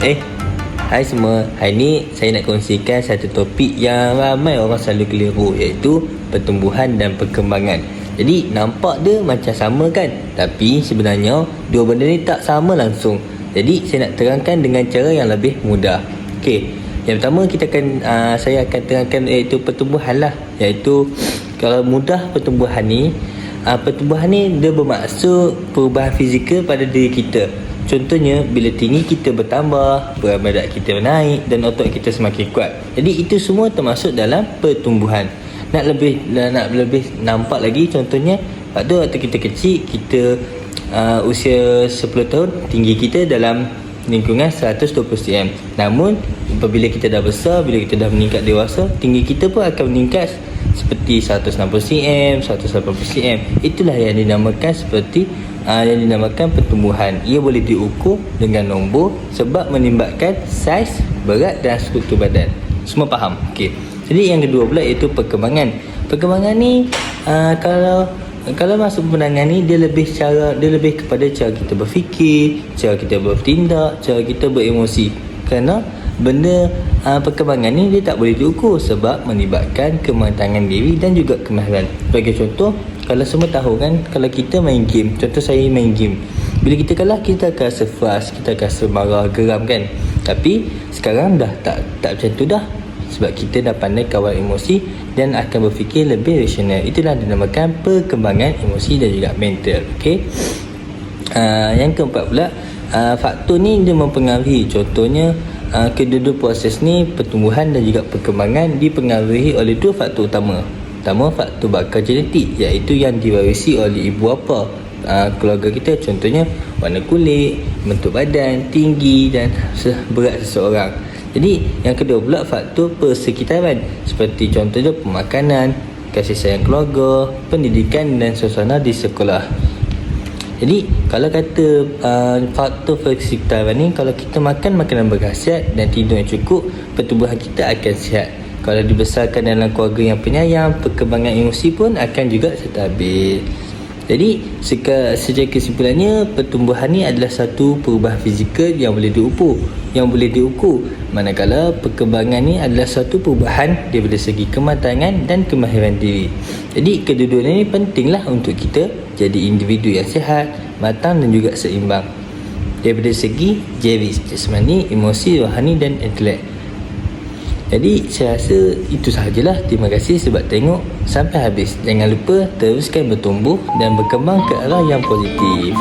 Eh, hai semua. Hari ni saya nak kongsikan satu topik yang ramai orang selalu keliru iaitu pertumbuhan dan perkembangan. Jadi nampak dia macam sama kan? Tapi sebenarnya dua benda ni tak sama langsung. Jadi saya nak terangkan dengan cara yang lebih mudah. Okey. Yang pertama kita akan uh, saya akan terangkan iaitu pertumbuhan lah. Iaitu kalau mudah pertumbuhan ni uh, pertumbuhan ni dia bermaksud perubahan fizikal pada diri kita. Contohnya bila tinggi kita bertambah, berat badan kita menaik dan otot kita semakin kuat. Jadi itu semua termasuk dalam pertumbuhan. Nak lebih nak lebih nampak lagi contohnya waktu waktu kita kecil kita uh, usia 10 tahun tinggi kita dalam lingkungan 120 cm. Namun apabila kita dah besar, bila kita dah meningkat dewasa, tinggi kita pun akan meningkat seperti 160 cm, 180 cm. Itulah yang dinamakan seperti uh, yang dinamakan pertumbuhan. Ia boleh diukur dengan nombor sebab melibatkan saiz, berat dan struktur badan. Semua faham? Okey. Jadi yang kedua pula iaitu perkembangan. Perkembangan ni uh, kalau kalau masuk penangan ni dia lebih cara dia lebih kepada cara kita berfikir, cara kita bertindak, cara kita beremosi. Kerana benda uh, perkembangan ni dia tak boleh diukur sebab melibatkan kematangan diri dan juga kemahiran. Sebagai contoh, kalau semua tahu kan kalau kita main game contoh saya main game. Bila kita kalah kita akan rasa frust kita akan rasa marah geram kan? Tapi sekarang dah tak tak macam tu dah. Sebab kita dah pandai kawal emosi dan akan berfikir lebih rasional. Itulah dinamakan perkembangan emosi dan juga mental okey? Uh, yang keempat pula uh, faktor ni dia mempengaruhi. Contohnya uh, kedua-dua proses ni pertumbuhan dan juga perkembangan dipengaruhi oleh dua faktor utama Pertama faktor bakal genetik iaitu yang diwarisi oleh ibu bapa uh, keluarga kita contohnya warna kulit, bentuk badan, tinggi dan berat seseorang. Jadi yang kedua pula faktor persekitaran seperti contohnya pemakanan, kasih sayang keluarga, pendidikan dan suasana di sekolah. Jadi kalau kata uh, faktor persekitaran ni kalau kita makan makanan berkhasiat dan tidur yang cukup, pertumbuhan kita akan sihat. Kalau dibesarkan dalam keluarga yang penyayang perkembangan emosi pun akan juga stabil jadi secara kesimpulannya pertumbuhan ni adalah satu perubahan fizikal yang boleh diukur yang boleh diukur. Manakala perkembangan ni adalah satu perubahan daripada segi kematangan dan kemahiran diri. Jadi kedua-duanya ni pentinglah untuk kita jadi individu yang sihat matang dan juga seimbang. Daripada segi jeris jasmani emosi rohani dan intelek jadi saya rasa itu sahajalah. Terima kasih sebab tengok sampai habis. Jangan lupa teruskan bertumbuh dan berkembang ke arah yang positif.